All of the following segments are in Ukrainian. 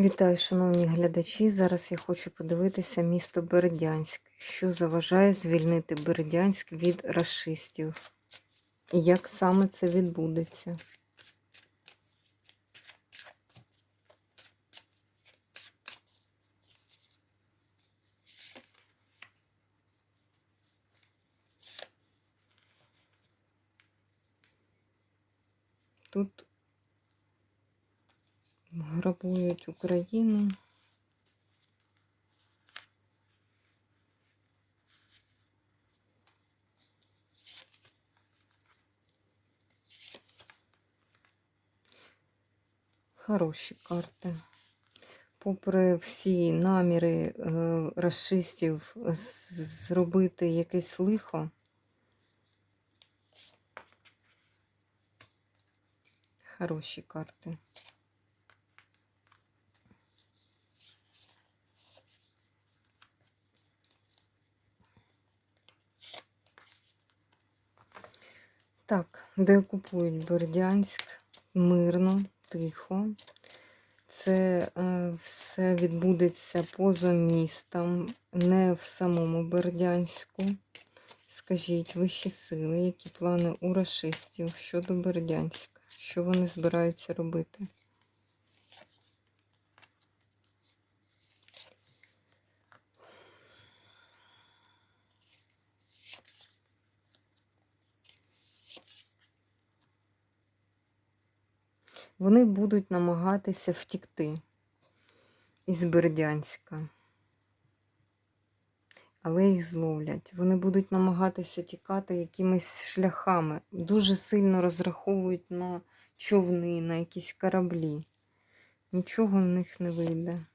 Вітаю, шановні глядачі. Зараз я хочу подивитися місто Бердянськ. Що заважає звільнити Бердянськ від расистів? І як саме це відбудеться? Тут грабують Україну. Хороші карти. Попри всі наміри е, расистів зробити якесь лихо, хороші карти. Так, де окупують Бердянськ мирно, тихо. Це е, все відбудеться поза містом, не в самому Бердянську. Скажіть, вищі сили, які плани у рашистів щодо Бердянська? Що вони збираються робити? Вони будуть намагатися втікти із Бердянська. Але їх зловлять. Вони будуть намагатися тікати якимись шляхами. Дуже сильно розраховують на човни, на якісь кораблі. Нічого в них не вийде.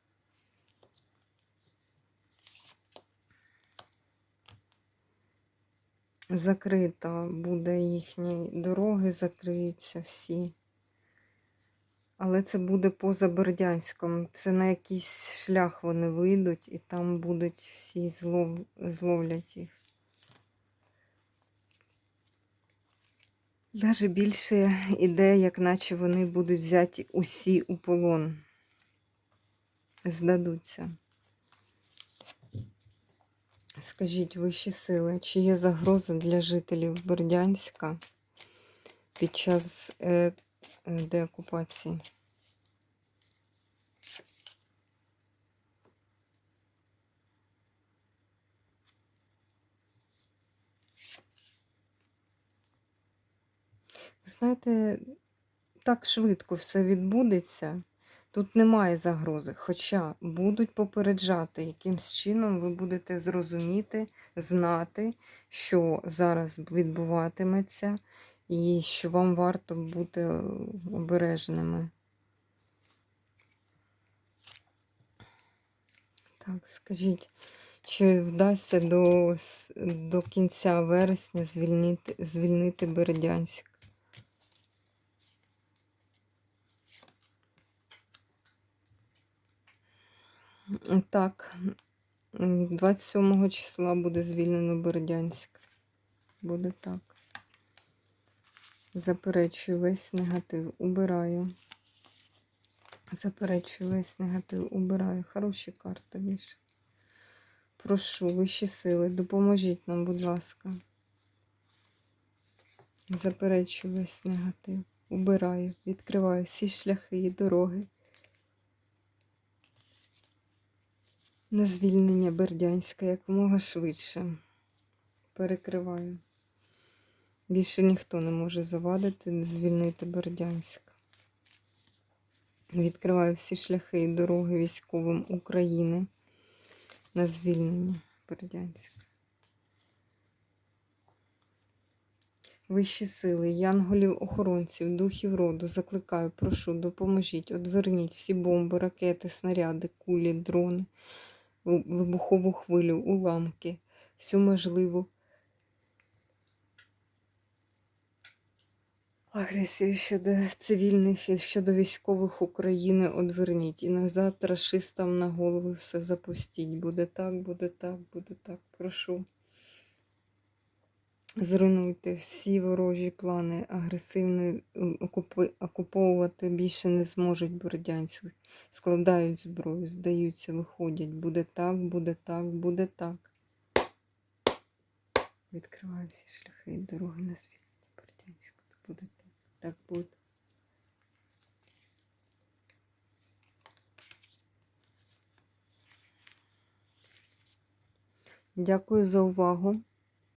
Закрита буде їхні дороги, закриються всі. Але це буде поза Бердянськом. Це на якийсь шлях вони вийдуть і там будуть всі злов... зловлять їх. Даже більше іде, як наче вони будуть взяті усі у полон. Здадуться. Скажіть, вищі сили, чи є загроза для жителів Бердянська під час е, деокупації? Знаєте, так швидко все відбудеться. Тут немає загрози, хоча будуть попереджати, якимсь чином ви будете зрозуміти, знати, що зараз відбуватиметься, і що вам варто бути е, обережними. Так, скажіть, чи вдасться до, до кінця вересня звільнити, звільнити Бердянськ? Так, 27 числа буде звільнено Бердянськ. Буде так. Заперечую весь негатив. Убираю. Заперечую весь негатив. Убираю. Хороші карти більше. Прошу, вищі сили, допоможіть нам, будь ласка. Заперечую весь негатив. Убираю. Відкриваю всі шляхи і дороги. на звільнення Бердянська якомога швидше. Перекриваю. Більше ніхто не може завадити звільнити Бердянськ. Відкриваю всі шляхи і дороги військовим України на звільнення Бердянська. Вищі сили, янголів, охоронців, духів роду, закликаю, прошу, допоможіть, одверніть всі бомби, ракети, снаряди, кулі, дрони, вибухову хвилю, уламки, всю можливу агресію щодо цивільних і щодо військових України одверніть. І назад рашистам на голови все запустіть. Буде так, буде так, буде так. Прошу. Зруйнуйте всі ворожі плани агресивно окупи- окуповувати більше не зможуть бородянці. Складають зброю, здаються, виходять. Буде так, буде так, буде так. Відкриваю всі шляхи і дороги на звільнення Бородянського. Буде так, так будет. Дякую за увагу.